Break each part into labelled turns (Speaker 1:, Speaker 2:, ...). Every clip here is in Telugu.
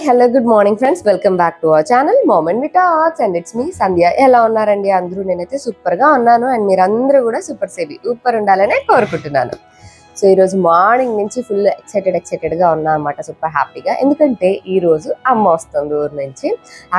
Speaker 1: Hi hello good morning friends welcome back to our channel moment with arts and it's me Sandhya ఎలా ఉన్నారండి అందరూ? నేనైతే సూపర్గా ఉన్నాను. అండ్ మీరందరూ కూడా సూపర్ సేవి సూపర్ ఉండాలనే కోరుకుంటున్నాను. సో ఈరోజు మార్నింగ్ నుంచి ఫుల్ ఎక్సైటెడ్ ఎక్సైటెడ్గా ఉన్నా అనమాట సూపర్ హ్యాపీగా ఎందుకంటే ఈరోజు అమ్మ వస్తుంది ఊరు నుంచి.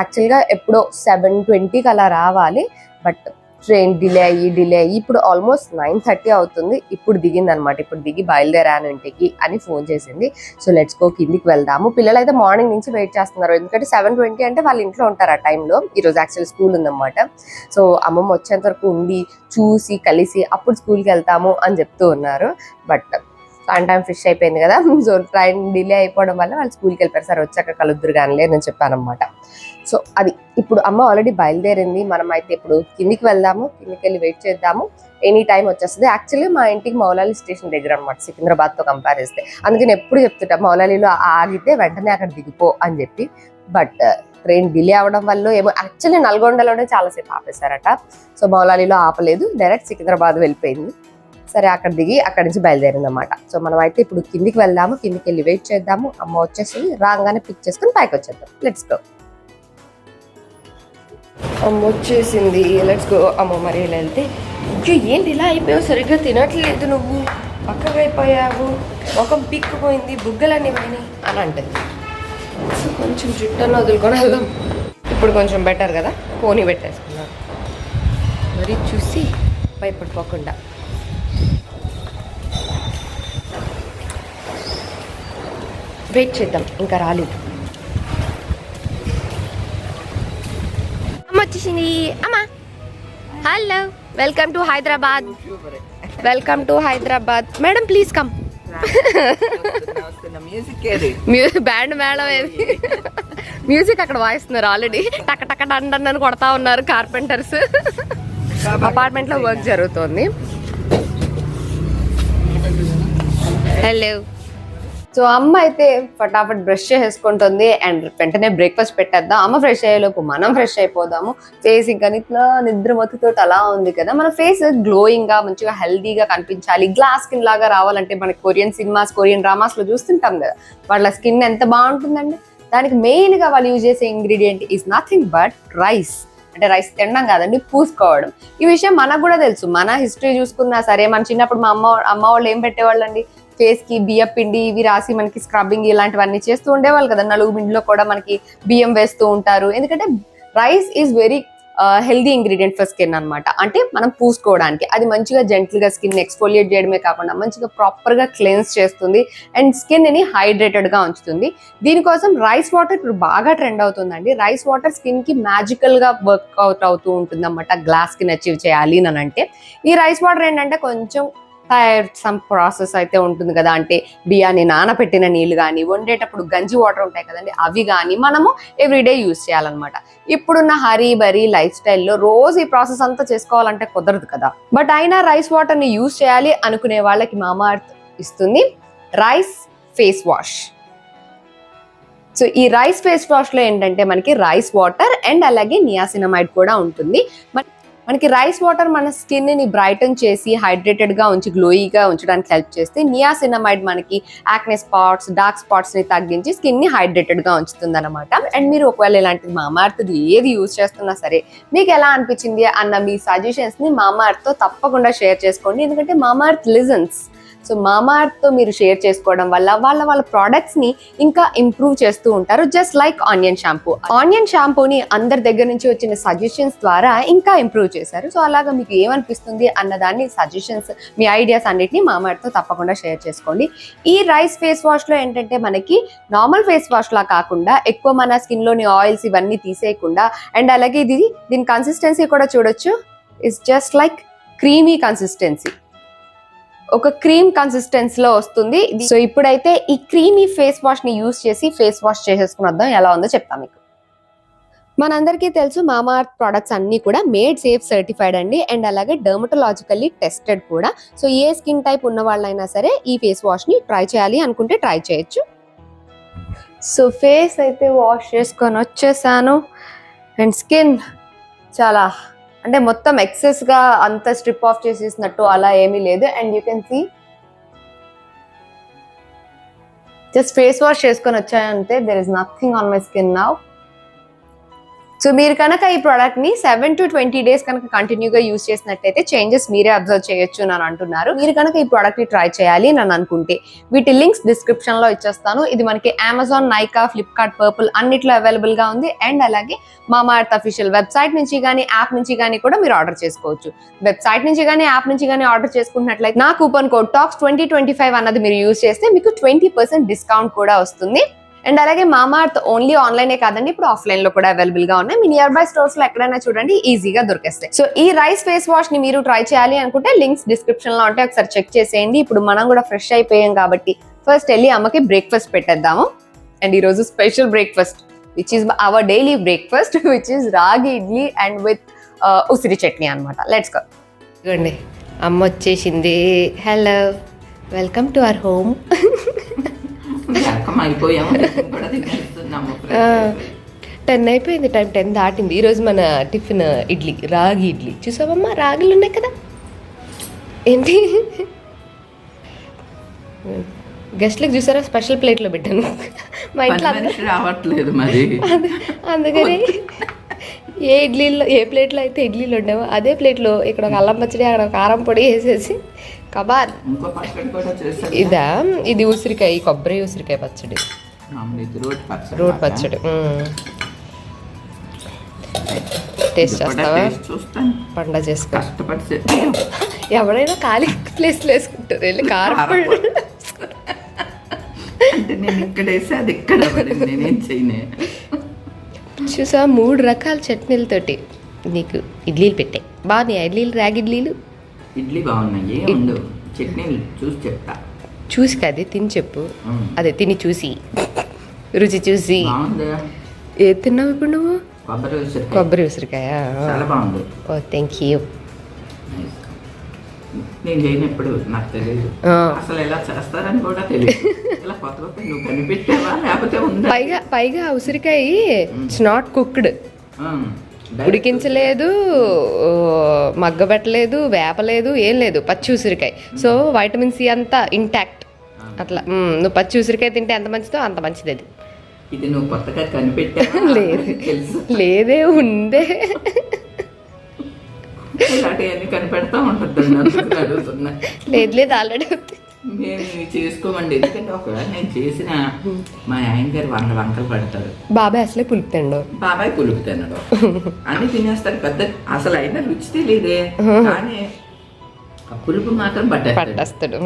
Speaker 1: యాక్చువల్గా ఎప్పుడో సెవెన్ ట్వంటీకి అలా రావాలి. బట్ ట్రైన్ డిలే అయ్యి డిలే అయ్యి ఇప్పుడు ఆల్మోస్ట్ నైన్ థర్టీ అవుతుంది. ఇప్పుడు దిగింది అనమాట ఇప్పుడు దిగి బయలుదేరాను ఇంటికి అని ఫోన్ చేసింది. సో లెట్స్ గో కిందికి వెళ్దాము. పిల్లలు అయితే మార్నింగ్ నుంచి వెయిట్ చేస్తున్నారు. ఎందుకంటే సెవెన్ ట్వంటీ అంటే వాళ్ళు ఇంట్లో ఉంటారు ఆ టైంలో ఈరోజు యాక్చువల్ స్కూల్ ఉందన్నమాట. సో అమ్మమ్మ వచ్చేంత వరకు ఉండి చూసి కలిసి అప్పుడు స్కూల్కి వెళ్తాము అని చెప్తూ ఉన్నారు. బట్ ఆన్ టైం ఫిష్ అయిపోయింది కదా. సో ట్రైన్ డిలే అయిపోవడం వల్ల వాళ్ళు స్కూల్కి వెళ్ళిపోయారు. సరే వచ్చాక కలుద్దురు కానీ నేను చెప్పాను అనమాట సో అది ఇప్పుడు అమ్మ ఆల్రెడీ బయలుదేరింది. మనం అయితే ఇప్పుడు కిందికి వెళ్దాము కిందికి వెళ్ళి వెయిట్ చేద్దాము. ఎనీ టైం వచ్చేస్తుంది. యాక్చువల్లీ మా ఇంటికి మౌలాలి స్టేషన్ దగ్గర అనమాట సికింద్రాబాద్తో కంపేర్ చేస్తే. అందుకని ఎప్పుడు చెప్తుంటా మౌలాలిలో ఆగితే వెంటనే అక్కడ దిగిపో అని చెప్పి. బట్ ట్రైన్ డిలే అవడం వల్ల ఏమో యాక్చువల్లీ నల్గొండలోనే చాలాసేపు ఆపేశారట. సో మౌలాలిలో ఆపలేదు. డైరెక్ట్ సికింద్రాబాద్ వెళ్ళిపోయింది. సరే అక్కడ దిగి అక్కడి నుంచి బయలుదేరింది అనమాట సో మనం అయితే ఇప్పుడు కిందికి వెళ్దాము కిందికి వెళ్ళి వెయిట్ చేద్దాము. అమ్మ వచ్చేసి రాగానే పిక్ చేసుకుని పైకి వచ్చేద్దాం. లెట్స్ గో అమ్మ వచ్చేసింది. లెట్స్ గో అమ్మ మరి ఇలా వెళ్తే అయ్యో ఏంటి ఇలా అయిపోయావు? సరిగ్గా తినట్లేదు నువ్వు. పక్కగా అయిపోయావు. ముఖం పిక్కుపోయింది. బుగ్గలన్నీ పోయినాయి అని అంటుంది. సో కొంచెం జుట్టను వదులుకొని వెళ్దాం. ఇప్పుడు కొంచెం బెటర్ కదా? పోనీ పెట్టేసుకున్నాను మరి చూసి భయపడిపోకుండా. వెయిట్ చేద్దాం. ఇంకా రాలేదు. వచ్చేసింది అమ్మా. Hello welcome to Hyderabad welcome to Hyderabad madam please come
Speaker 2: music
Speaker 1: band madam ఏది? మ్యూజిక్ అక్కడ వాయిస్తున్నారు ఆల్రెడీ టక టక డండని కొడతా ఉన్నారు కార్పెంటర్స్ అపార్ట్మెంట్లో వర్క్ జరుగుతోంది. హలో సో అమ్మ అయితే ఫటాఫట్ బ్రష్ చేసుకుంటుంది అండ్ వెంటనే బ్రేక్ఫాస్ట్ పెట్టేద్దాం. అమ్మ ఫ్రెష్ అయ్యేలోపు మనం ఫ్రెష్ అయిపోదాము. ఫేస్ ఇంకా ఇట్లా నిద్ర మత్తుతో అలా ఉంది కదా. మన ఫేస్ గ్లోయింగ్గా మంచిగా హెల్దీగా కనిపించాలి. గ్లాస్ స్కిన్ లాగా రావాలంటే మనకి కొరియన్ సినిమాస్ కొరియన్ డ్రామాస్లో చూస్తుంటాం కదా. వాళ్ళ స్కిన్ ఎంత బాగుంటుందండి? దానికి మెయిన్గా వాళ్ళు యూజ్ చేసే ingredient is nothing but rice అంటే రైస్ తినడం కాదండి పూసుకోవడం. ఈ విషయం మనకు కూడా తెలుసు. మన హిస్టరీ చూసుకున్నా సరే మన చిన్నప్పుడు మా అమ్మ అమ్మ వాళ్ళు ఏం పెట్టేవాళ్ళండి? ఫేస్కి బియ్యం పిండి ఇవి రాసి మనకి స్క్రబ్బింగ్ ఇలాంటివన్నీ చేస్తూ ఉండేవాళ్ళు కదా. నలుగు పిండిలో కూడా మనకి బియ్యం వేస్తూ ఉంటారు. ఎందుకంటే rice is very healthy ingredient for skin అనమాట అంటే మనం పూసుకోవడానికి. అది మంచిగా జెంటిల్గా స్కిన్ ఎక్స్ఫోలియేట్ చేయడమే కాకుండా మంచిగా ప్రాపర్గా క్లెన్స్ చేస్తుంది. అండ్ స్కిన్ని హైడ్రేటెడ్గా ఉంచుతుంది. దీనికోసం రైస్ వాటర్ ఇప్పుడు బాగా ట్రెండ్ అవుతుందండి. రైస్ వాటర్ స్కిన్కి మ్యాజికల్గా వర్క్అవుట్ అవుతూ ఉంటుంది అనమాట గ్లాస్ స్కిన్ అచీవ్ చేయాలి అని అంటే. ఈ రైస్ వాటర్ ఏంటంటే కొంచెం సమ్ ప్రాసెస్ అయితే ఉంటుంది కదా. అంటే బియ్యాన్ని నానబెట్టిన నీళ్ళు కానీ వండేటప్పుడు గంజి వాటర్ ఉంటాయి కదండి అవి కానీ మనము ఎవ్రీడే యూజ్ చేయాలన్నమాట. ఇప్పుడున్న హరీ బరీ లైఫ్ స్టైల్లో రోజు ఈ ప్రాసెస్ అంతా చేసుకోవాలంటే కుదరదు కదా. బట్ అయినా రైస్ వాటర్ని యూజ్ చేయాలి అనుకునే వాళ్ళకి మామా ఇస్తుంది రైస్ ఫేస్ వాష్ సో ఈ రైస్ ఫేస్ వాష్లో ఏంటంటే మనకి రైస్ వాటర్ అండ్ అలాగే నియాసినమైడ్ కూడా ఉంటుంది. మరి మనకి రైస్ వాటర్ మన స్కిన్ని బ్రైటన్ చేసి హైడ్రేటెడ్గా ఉంచి గ్లోయిగా ఉంచడానికి హెల్ప్ చేస్తే నియాసినమైడ్ మనకి యాక్నే స్పాట్స్ డార్క్ స్పాట్స్ని తగ్గించి స్కిన్ని హైడ్రేటెడ్గా ఉంచుతుంది అనమాట అండ్ మీరు ఒకవేళ ఇలాంటి మామార్త్ది ఏది యూజ్ చేస్తున్నా సరే మీకు ఎలా అనిపించింది అన్న మీ సజెషన్స్ని మామార్త్తో తప్పకుండా షేర్ చేసుకోండి. ఎందుకంటే మామార్త్ లిజన్స్ సో మామార్త్తో మీరు షేర్ చేసుకోవడం వల్ల వాళ్ళ వాళ్ళ ప్రోడక్ట్స్ని ని ఇంకా ఇంప్రూవ్ చేస్తూ ఉంటారు. Just like onion shampoo onion షాంపూని అందరి దగ్గర నుంచి వచ్చిన సజెషన్స్ ద్వారా ఇంకా ఇంప్రూవ్ చేశారు. సో అలాగా మీకు ఏమనిపిస్తుంది అన్నదాన్ని సజెషన్స్ మీ ఐడియాస్ అన్నిటిని మామార్త్తో తప్పకుండా షేర్ చేసుకోండి. ఈ రైస్ ఫేస్ వాష్లో ఏంటంటే మనకి నార్మల్ ఫేస్ వాష్ లా కాకుండా ఎక్కువ మన స్కిన్లోని ఆయిల్స్ ఇవన్నీ తీసేయకుండా అండ్ అలాగే ఇది దీని కన్సిస్టెన్సీ కూడా చూడొచ్చు. It's just like creamy consistency ఒక క్రీమ్ కన్సిస్టెన్సీలో వస్తుంది. సో ఇప్పుడైతే ఈ క్రీమీ ఫేస్ వాష్ని యూస్ చేసి ఫేస్ వాష్ చేసేసుకుని వద్దాం. ఎలా ఉందో చెప్తాం మీకు. మనందరికీ తెలుసు మామా అర్త్ ప్రొడక్ట్స్ అన్ని కూడా మేడ్ సేఫ్ సర్టిఫైడ్ అండి. అండ్ అలాగే డర్మటలాజికల్లీ టెస్టెడ్ కూడా. సో ఏ స్కిన్ టైప్ ఉన్న వాళ్ళైనా సరే ఈ ఫేస్ వాష్ని ట్రై చేయాలి అనుకుంటే ట్రై చేయొచ్చు. సో ఫేస్ అయితే వాష్ చేసుకొని వచ్చేసాను. అండ్ స్కిన్ చాలా అంటే మొత్తం ఎక్సెస్గా అంత స్ట్రిప్ ఆఫ్ చేసేసినట్టు అలా ఏమీ లేదు. And you can see just face wash చేసుకొని వచ్చాయంటే there is nothing on my skin now so మీరు కనుక ఈ ప్రోడక్ట్ని సెవెన్ టు ట్వంటీ డేస్ కనుక కంటిన్యూగా యూస్ చేసినట్టయితే చేంజెస్ మీరే అబ్జర్వ్ చేయొచ్చు అని అంటున్నారు. మీరు కనుక ఈ ప్రోడక్ట్ని ట్రై చేయాలి అని అనుకుంటే వీటి లింక్స్ డిస్క్రిప్షన్లో ఇచ్చేస్తాను. ఇది మనకి అమెజాన్ నైకా ఫ్లిప్కార్ట్ పర్పుల్ అన్నిట్లో అవైలబుల్గా ఉంది. అండ్ అలాగే మామా ఎర్త్ అఫీషియల్ వెబ్సైట్ నుంచి కానీ యాప్ నుంచి కానీ కూడా మీరు ఆర్డర్ చేసుకోవచ్చు. వెబ్సైట్ నుంచి కానీ యాప్ నుంచి కానీ ఆర్డర్ చేసుకున్నట్లయితే నా coupon code tax twenty twenty five అన్నది మీరు యూస్ చేస్తే మీకు ట్వంటీ పర్సెంట్ డిస్కౌంట్ కూడా వస్తుంది. అండ్ అలాగే మామార్త్ ఓన్లీ ఆన్లైనే కాదండి ఇప్పుడు ఆఫ్లైన్లో కూడా అవైలబుల్గా ఉన్నాయి. మీ నియర్ బై స్టోర్స్లో ఎక్కడైనా చూడండి ఈజీగా దొరికేస్తాయి. సో ఈ రైస్ ఫేస్ వాష్ని మీరు ట్రై చేయాలి అనుకుంటే లింక్స్ డిస్క్రిప్షన్లో ఉంటే ఒకసారి చెక్ చేసేయండి. ఇప్పుడు మనం కూడా ఫ్రెష్ అయిపోయాం కాబట్టి ఫస్ట్ వెళ్ళి అమ్మకి బ్రేక్ఫాస్ట్ పెట్టేద్దాము. అండ్ ఈ రోజు special breakfast which is our daily breakfast which is ragi idli and with uh, ఉసిరి చట్నీ అనమాట లెట్స్ గో ఇదిగోండి అమ్మ వచ్చేసింది. Hello welcome to our home
Speaker 2: అయిపోయాము. కూడా తినేస్తున్నాము
Speaker 1: టెన్ అయిపోయింది టైం టెన్ దాటింది. ఈరోజు మన టిఫిన్ ఇడ్లీ రాగి ఇడ్లీ. చూసావమ్మా రాగులు ఉన్నాయి కదా? ఏంటి? గెస్ట్లకు చూసారా? స్పెషల్ ప్లేట్లో పెట్టాను. మా ఇంట్లో
Speaker 2: రావట్లేదు మరి.
Speaker 1: అందుకని ఏ ఇడ్లీలో ఏ ప్లేట్లో అయితే ఇడ్లీలు ఉండేవో అదే ప్లేట్లో ఇక్కడ ఒక అల్లం పచ్చడి అక్కడ ఒక కారం పొడి వేసేసి కబార్ ఇదా? ఇది ఉసిరికాయ కొబ్బరి ఉసిరికాయ పచ్చడి.
Speaker 2: రోడ్ పచ్చడి
Speaker 1: టేస్ట్ చేస్తావా? పండ చేసుకో. ఎవరైనా ఖాళీ ప్లేస్లో వేసుకుంటారు. వెళ్ళి కారం
Speaker 2: కారం
Speaker 1: పొడి
Speaker 2: అంటే నేను ఇక్కడ వేసి అది ఇక్కడ పడింది. నేనేం చేయనే.
Speaker 1: చూసా మూడు రకాల చట్నీలతోటి నీకు ఇడ్లీలు పెట్టాయి బాగున్నాయి? ఇడ్లీలు రాగి ఇడ్లీలు?
Speaker 2: ఇడ్లీ బాగున్నాయి? ఉండు. చట్నీలు చూసి చెప్తా.
Speaker 1: చూసి కదే తిని చెప్పు. అదే తిని చూసి. రుచి చూసి. ఏ తిన్నావు ఇప్పుడు నువ్వు?
Speaker 2: కొబ్బరి ఉసిరికాయ.
Speaker 1: కొబ్బరి ఉసిరికాయ
Speaker 2: చాలా బాగుంది.
Speaker 1: Oh thank you.
Speaker 2: నేను చేయనప్పుడు నాకు తెలియదు. అసలు ఎలా చేస్తారని కూడా తెలియదు ఇలా కొత్త కొత్త నువ్వు కనిపెట్టావా? లేకపోతే ఉందా?
Speaker 1: పైగా పైగా ఉసిరికాయ ఇట్స్ నాట్ కుక్డ్. ఉడికించలేదు మగ్గబెట్టలేదు వేపలేదు ఏం లేదు పచ్చి ఉసిరికాయ. సో వైటమిన్ సి అంతా ఇంటాక్ట్ అట్లా నువ్వు పచ్చి ఉసిరికాయ తింటే ఎంత మంచిదో అంత మంచిది అది.
Speaker 2: ఇది నువ్వు కొత్తగా కనిపెట్టావా?
Speaker 1: లేదు. లేదే ఉందే.
Speaker 2: ఇలాంటివన్నీ కనిపెడతా ఉంటుంది అందుకని అడుగుతున్నా.
Speaker 1: లేదు లేదు ఆల్రెడీ
Speaker 2: మేము చేసుకోమండి. ఎందుకంటే ఒకవేళ నేను చేసిన మా ఆయన గారు వంద వంకలు పడతాడు
Speaker 1: బాబాయ్ అసలే పులుపుతాడు.
Speaker 2: బాబాయ్ పులుపు తినడు అన్ని తినేస్తాడు పెద్ద అసలు అయినా రుచి తెలియదే కానీ పులుపు మాత్రం పట్టేస్తాడు.
Speaker 1: పట్టేస్తాడు.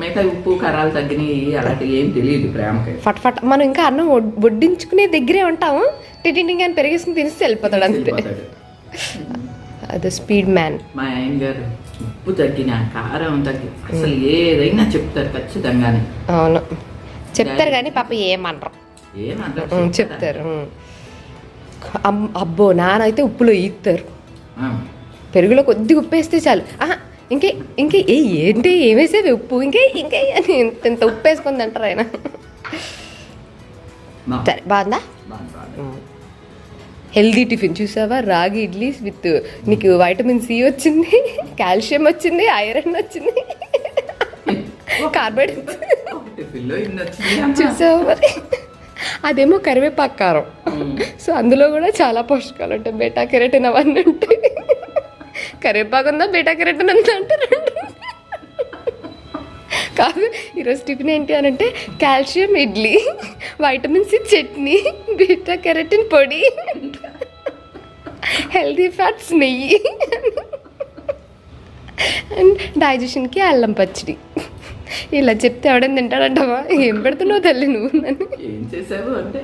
Speaker 2: మిగతా ఉప్పు కారాలు తగ్గినాయి అలాంటివి ఏం తెలియదు ప్రేమకి.
Speaker 1: ఫట్ ఫట్. మనం ఇంకా అన్నం వడ్- వడ్డించుకునే దగ్గరే ఉంటాము. టిటింగ్ అని పెరిగేసుకుని తినేసి వెళ్ళిపోతాడు అంతే. అది స్పీడ్ మ్యాన్.
Speaker 2: మా ఆయన గారు ఉప్పు తగ్గిన కారం తగ్గి అసలు ఏదైనా చెప్తారు ఖచ్చితంగానే.
Speaker 1: అవును. చెప్తారు కానీ పాప ఏమనరు. చెప్తారు. అబ్బో నానైతే ఉప్పులో ఈస్తారు పెరుగులో కొద్దిగా ఉప్పు వేస్తే చాలు. ఇంకే ఇంకే ఏ ఏంటి ఏమేసేవి ఉప్పు? ఇంకే ఇంకే అని ఇంత ఉప్పు వేసుకొని తింటారు ఆయన. సరే బాగుంది. హెల్దీ టిఫిన్ చూసావా? రాగి ఇడ్లీ విత్ నీకు వైటమిన్ సి వచ్చింది కాల్షియం వచ్చింది ఐరన్ వచ్చింది.
Speaker 2: అమ్మా.
Speaker 1: చూసావా మరి? అదేమో కరివేపాకు కారం. సో అందులో కూడా చాలా పోషకాలు ఉంటాయి. బేటా కెరటిన్ అవన్నీ ఉంటాయి. కరివేపాకు ఉందా? బేటా కెరటిన్ ఉందా? అంటే రెండు కాదు ఈరోజు టిఫిన్ ఏంటి అని అంటే calcium idli vitamin C chutney beta carotene పొడి. హెల్దీ ఫ్యాట్స్ నెయ్యి. అండ్ డైజెషన్కి అల్లం పచ్చడి. ఇలా చెప్తే ఎవడైనా తింటాడంటావా? ఏం పెడుతున్నావు తల్లి నువ్వు? నన్ను
Speaker 2: ఏం చేసావు అంటే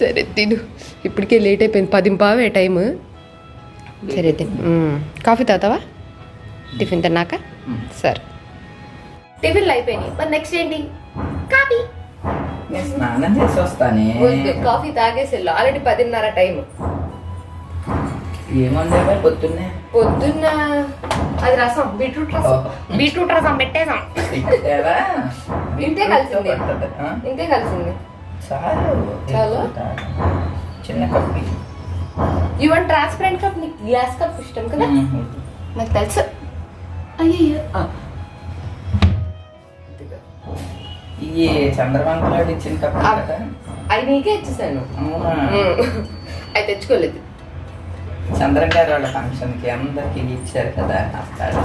Speaker 1: సరే తిను. ఇప్పటికే లేట్ అయిపోయింది. పది పావే టైం సరే తిను. కాఫీ తాగుతావా? టిఫిన్ తిన్నాక. సరే. టిఫిన్లు అయిపోయినాయి. మరి నెక్స్ట్ ఏంటి?
Speaker 2: స్నానం చేసి వస్తానే.
Speaker 1: కాఫీ తాగేసి వెళ్ళు. ఆల్రెడీ పదిన్నర టైం
Speaker 2: ఏముందేమో పొద్దున్నే?
Speaker 1: పొద్దున్న అది రసం బీట్రూట్ రసం. బీట్రూట్ రసం పెట్టేసాం? ఇంతే కలిసింది? ఇంతే కలిసింది.
Speaker 2: చాలు.
Speaker 1: చాలు?
Speaker 2: చిన్న కప్పి
Speaker 1: యూ వన్ ట్రాన్స్పరెంట్ కప్ నీకు గ్లాస్ కప్ ఇష్టం కదా? నాకు తెలుసు. అయ్యో
Speaker 2: ఈ చంద్రబాబు ఇచ్చిన కప్పు
Speaker 1: ఆ.
Speaker 2: కదా?
Speaker 1: అవి నీకే ఇచ్చేసాను. అవి తెచ్చుకోలేదు.
Speaker 2: చంద్రన్ గారు వాళ్ళ ఫంక్షన్కి అందరికి ఇచ్చారు కదా అత్తాడు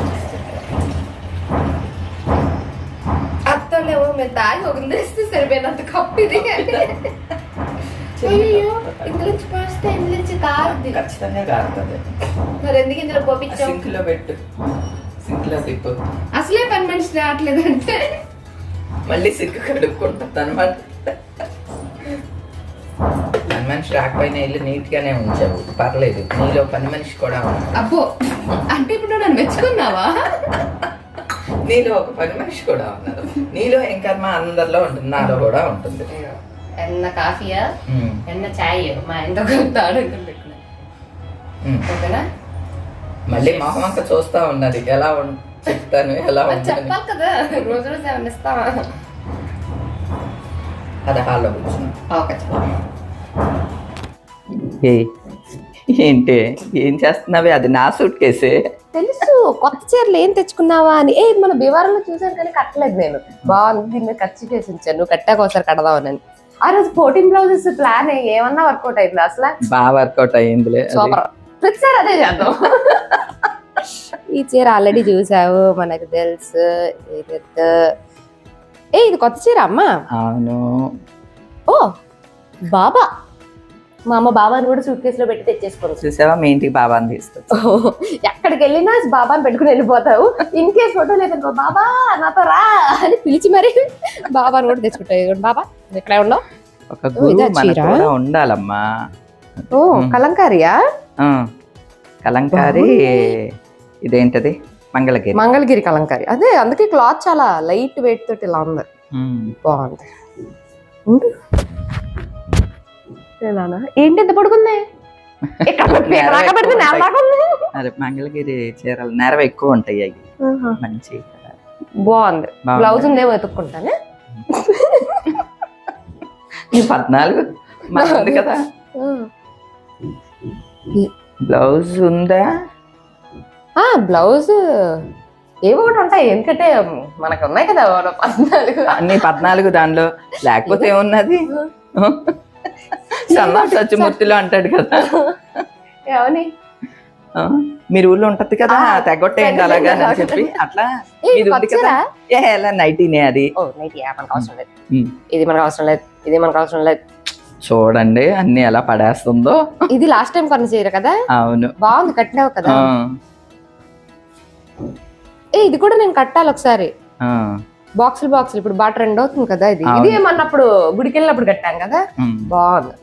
Speaker 1: అత్తలేమో మేము తాగి ఒక తెస్తే సరిపోయినంత కప్పు ఇది అయ్యో ఇందులో నుంచి పోస్తే ఇందులో నుంచి కారుద్ది
Speaker 2: ఖచ్చితంగా కారుతుంది
Speaker 1: మరి ఎందుకు ఇందులో పోపించాం
Speaker 2: సింక్లో పెట్టు. సింక్లో తిప్పు
Speaker 1: అసలే పని మనిషి రావట్లేదు అంటే
Speaker 2: మళ్ళీ సింక్ కడుక్కుంటుంది అనమాట పని మనిషి రాకపోయినా ఇల్లు నీట్ గానే ఉంచావు. పర్లేదు నీలో పని మనిషి కూడా ఉంది
Speaker 1: అబ్బో అంటే ఇప్పుడు నన్ను మెచ్చుకున్నావా?
Speaker 2: నీలో ఒక పని మనిషి కూడా ఉన్నారు నీలో ఏం కర్మ అందరిలో ఉంటుంది నాలో కూడా ఉంటుంది.
Speaker 1: ఎన్న కాఫీయా? ఎన్న చాయ్? మా
Speaker 2: ఉమ్.
Speaker 1: ఓకేనా?
Speaker 2: మళ్ళీ మొహం అంతా చూస్తా ఉన్నది. ఎలా ఉం- చెప్తాను ఎలా
Speaker 1: చెప్పాలి కదా రోజు రోజు ఏమన్నా ఇస్తావా
Speaker 2: అది హాల్లో కూర్చున్నాం.
Speaker 1: ఓకే చెప్పు.
Speaker 2: ఏ ఏంటి? ఏం చేస్తున్నావే? అది నా సూట్ కేసే
Speaker 1: తెలుసు కొత్త చీరలు ఏం తెచ్చుకున్నావా అని. ఏ మన భీవారంలో చూసాను కానీ కట్టలేదు నేను. బాగుంది దీని మీద ఖర్చు చేసి ఉంచాను. కట్టాక ఒకసారి కడదామని ఆ రోజు ఫోర్టీన్ బ్లౌజెస్ ప్లాన్ ఏమన్నా వర్కౌట్ అయింది అసలు?
Speaker 2: బాగా వర్కౌట్ అయ్యిందిలే అది.
Speaker 1: సూపర్ ప్రతిసారి అదే చేద్దాం. ఈ చీర ఆల్రెడీ చూసావు మనకు తెలుసు ఏ ఇది కొత్త చీర అమ్మా?
Speaker 2: అవును.
Speaker 1: ఓ బాబా. మా అమ్మ బాబాని కూడా సూట్ కేసులో పెట్టి తెచ్చేసుకోరు.
Speaker 2: చూసావా మీ ఇంటికి బాబాని తీసుకొచ్చా
Speaker 1: ఎక్కడికి వెళ్ళినా బాబాని పెట్టుకుని వెళ్ళిపోతావు. ఇన్ కేస్ ఫోటో లేదనుకో బాబా నాతో రా అని పిలిచి మరి బాబాని కూడా తెచ్చుకుంటావు. బాబా ఇక్కడే ఉండవు
Speaker 2: ఒక గురువు ఉండాలమ్మా.
Speaker 1: ఓ కలంకారియా?
Speaker 2: కలంకారి. ఇదేంటది? మంగళగిరి.
Speaker 1: మంగళగిరి కలంకారి. అదే అందుకే క్లాత్ చాలా లైట్ వెయిట్ తోటి ఇలా ఉంది. బాగుంది? ఏంటి ఎంత పడుకుంది ఉంది.
Speaker 2: మంగళగిరి చీరలు నెరవ ఎక్కువ ఉంటాయి అవి. మంచి.
Speaker 1: బాగుంది. బ్లౌజ్ ఉందేమో వెతుక్కుంటానే.
Speaker 2: పద్నాలుగు? ఉంది కదా. బ్లౌజ్ ఉందా?
Speaker 1: బ్లౌజ్ ఏవో ఒకటి ఉంటాయి. ఎందుకంటే మనకు ఉన్నాయి కదా పద్నాలుగు.
Speaker 2: అన్ని పద్నాలుగు దానిలో. లేకపోతే ఏమున్నది? సన్నా సత్యమూర్తిలో అంటాడు కదా.
Speaker 1: ఏమని
Speaker 2: మీరు ఊళ్ళో ఉంటది కదా తెగొట్టేయండి అలాగా అని చెప్పి. అట్లా ఇది ఉంది కదా. ఎలా నైటీనే అది?
Speaker 1: నైట్ మనకు అవసరం లేదు. ఇది మనకు అవసరం లేదు. ఇది మనకు అవసరం లేదు.
Speaker 2: చూడండి అన్ని ఎలా పడేస్తుందో.
Speaker 1: ఇది లాస్ట్ టైం కొన్న చీర కదా?
Speaker 2: అవును.
Speaker 1: బాగుంది కట్టినావు కదా. ఏ ఇది కూడా నేను కట్టాలి ఒకసారి. బాక్సులు బాక్సులు. ఇప్పుడు బాగా ట్రెండ్ అవుతుంది కదా ఇది. ఇది ఏమన్నప్పుడు గుడికి వెళ్ళినప్పుడు కట్టాం కదా. బాగుంది.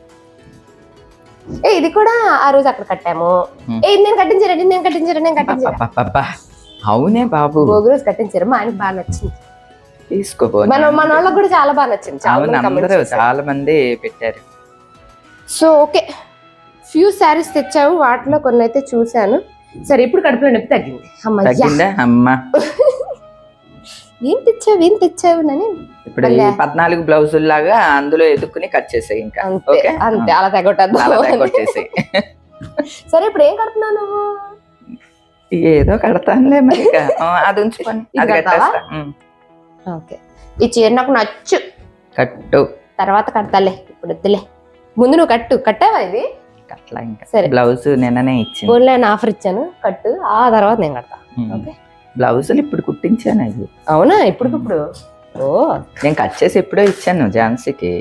Speaker 1: ఏ ఇది కూడా ఆ రోజు అక్కడ కట్టాము. ఏ ఇది నేను కట్టించారా ఇది నేను కట్టించారా నేను కట్టించారా.
Speaker 2: అవునే బాబు.
Speaker 1: భోగి రోజు కట్టించారు మా ఆయనకి బాగా నచ్చింది.
Speaker 2: తీసుకోబో
Speaker 1: మన మన వాళ్ళకి కూడా చాలా బాగా నచ్చింది. చాలా.
Speaker 2: చాలా మంది పెట్టారు.
Speaker 1: So okay. ఫ్యూ శారీస్ తెచ్చావు వాటిలో కొన్ని అయితే చూశాను. సరే ఇప్పుడు కడుపులో నొప్పి తగ్గింది.
Speaker 2: అమ్మా.
Speaker 1: ఏం తెచ్చావు ఏం తెచ్చావు అని
Speaker 2: ఇప్పుడు ఈ? పద్నాలుగు బ్లౌజులు లాగా అందులో ఎదుక్కుని కట్ చేసాయి ఇంకా.
Speaker 1: అంతే అలా
Speaker 2: కొట్టేసాయి
Speaker 1: సరే ఇప్పుడు ఏం కడుతున్నావు నువ్వు?
Speaker 2: ఏదో కడతానులే మరి అది ఉంచుకొని. అది.
Speaker 1: ఓకే. ఈ చీర నాకు నచ్చు.
Speaker 2: కట్టు.
Speaker 1: తర్వాత కడతాలే ఇప్పుడు వద్దులే. ముందు నువ్వు కట్టు. కట్టావా ఇది?
Speaker 2: అట్లా ఇంకా.
Speaker 1: సరే.
Speaker 2: బ్లౌజ్ నిన్ననే ఇచ్చింది.
Speaker 1: ఫోన్లో ఆఫర్ ఇచ్చాను కట్టు ఆ తర్వాత నేను కడతా. ఓకే?
Speaker 2: బ్లౌజులు ఇప్పుడు కుట్టించాను అవి.
Speaker 1: అవునా? ఇప్పుడు ఇప్పుడు ఓ.
Speaker 2: నేను కట్ చేసి ఎప్పుడో ఇచ్చాను ఝాన్సీకి.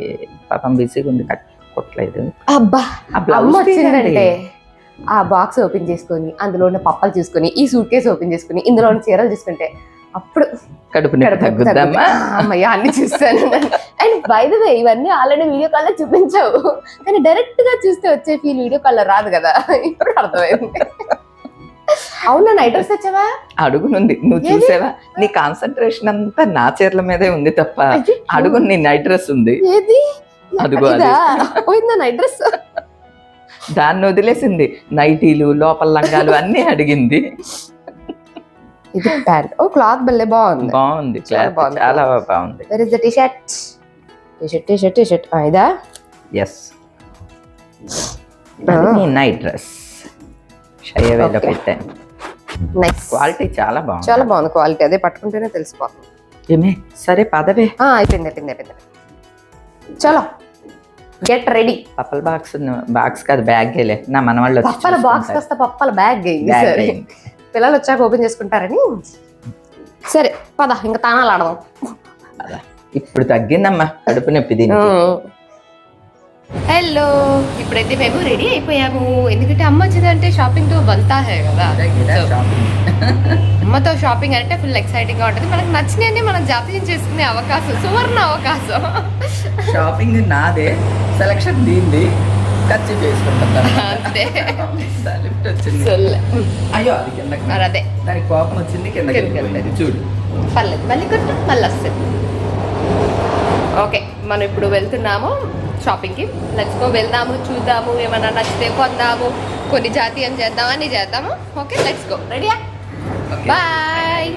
Speaker 2: పాపం బిజీగా ఉంది కట్ కొట్టలేదు.
Speaker 1: అబ్బా!
Speaker 2: ఆ
Speaker 1: అమ్మ వచ్చిందంటే ఆ బాక్స్ ఓపెన్ చేసుకొని అందులో ఉన్న పప్పలు చూసుకొని ఈ సూట్ కేసు ఓపెన్ చేసుకొని ఇందులో ఉన్న చీరలు చూసుకుంటే అప్పుడు
Speaker 2: కడుపు తగ్గుద్దమ్మా.
Speaker 1: అమ్మయ్య అన్ని చూస్తాను. అండ్ బై ద వే ఇవన్నీ ఆల్రెడీ వీడియో కాల్లో చూపించావు. కానీ డైరెక్ట్గా చూస్తే వచ్చే ఫీల్ వీడియో కాల్లో రాదు కదా. ఇప్పుడు అర్థమైంది. అవునా నైట్ డ్రెస్ తెచ్చావా
Speaker 2: అడుగునుంది. నువ్వు? చూసావా? నీ కాన్సన్ట్రేషన్ అంతా నా చీరల మీదే ఉంది తప్ప. అడుగు నీ నైట్ డ్రెస్ ఉంది.
Speaker 1: ఏది. ఇదా? పోయిందా నైట్ డ్రెస్
Speaker 2: దాన్ని వదిలేసింది. నైటీలు లోపల లంగాలు అన్ని అడిగింది.
Speaker 1: ఇది ప్యాంట్. ఓ క్లాత్ భలే బాగుంది.
Speaker 2: బాగుంది
Speaker 1: చాలా
Speaker 2: క్లాత్
Speaker 1: బాగుంది.
Speaker 2: చాలా బాగుంది.
Speaker 1: Where is the T shirt T shirt T shirt T shirt ఇదా
Speaker 2: ఎస్ నైట్ డ్రెస్ షయ్యవేలో. పెట్టాను
Speaker 1: నైస్
Speaker 2: క్వాలిటీ చాలా బాగుంది.
Speaker 1: చాలా బాగుంది క్వాలిటీ అదే పట్టుకుంటేనే తెలిసిపోతుంది.
Speaker 2: ఏమే? సరే పదవే.
Speaker 1: అయిపోయింది అయిపోయింది అయిపోయింది. చలో. గెట్ రెడీ
Speaker 2: పప్పల బాక్స్ బాక్స్ కాదు బ్యాగ్ నా మనవాళ్ళు
Speaker 1: పప్పల బాక్స్. కాస్త పప్పల బ్యాగ్ సరే. పిల్లలు వచ్చాక ఓపెన్ చేసుకుంటారని. సరే పద ఇంకా తానాలు ఆడదాం.
Speaker 2: పద. ఇప్పుడు తగ్గిందమ్మా కడుపు నొప్పి దీనికి.
Speaker 1: హలో ఇప్పుడైతే మేము రెడీ అయిపోయాము. ఎందుకంటే అమ్మ వచ్చిందంటే షాపింగ్తో బంతా హే కదా. అమ్మతో షాపింగ్ అంటే ఫుల్ ఎక్సైటింగ్గా ఉంటుంది. మనకు నచ్చినవి మనం జాతీయం చేసుకునే అవకాశం సువర్ణ అవకాశం.
Speaker 2: షాపింగ్ నాదే సెలక్షన్ దీంది ఖర్చు చేసుకుంటాం
Speaker 1: అంతే.
Speaker 2: వచ్చింది. అయ్యో అది కిందకి
Speaker 1: మరి అదే.
Speaker 2: దానికి కోపం వచ్చింది కిందకి. చూడు.
Speaker 1: పర్లేదు. మళ్ళీ కొట్టు మళ్ళీ వస్తుంది ఓకే మనం ఇప్పుడు వెళ్తున్నాము షాపింగ్కి. లెట్స్ గో వెళ్దాము చూద్దాము ఏమన్నా నచ్చితే కొందాము కొన్ని జాతీయం చేద్దాం అన్ని చేద్దాము? ఓకే లెట్స్ గో రెడీయా. బాయ్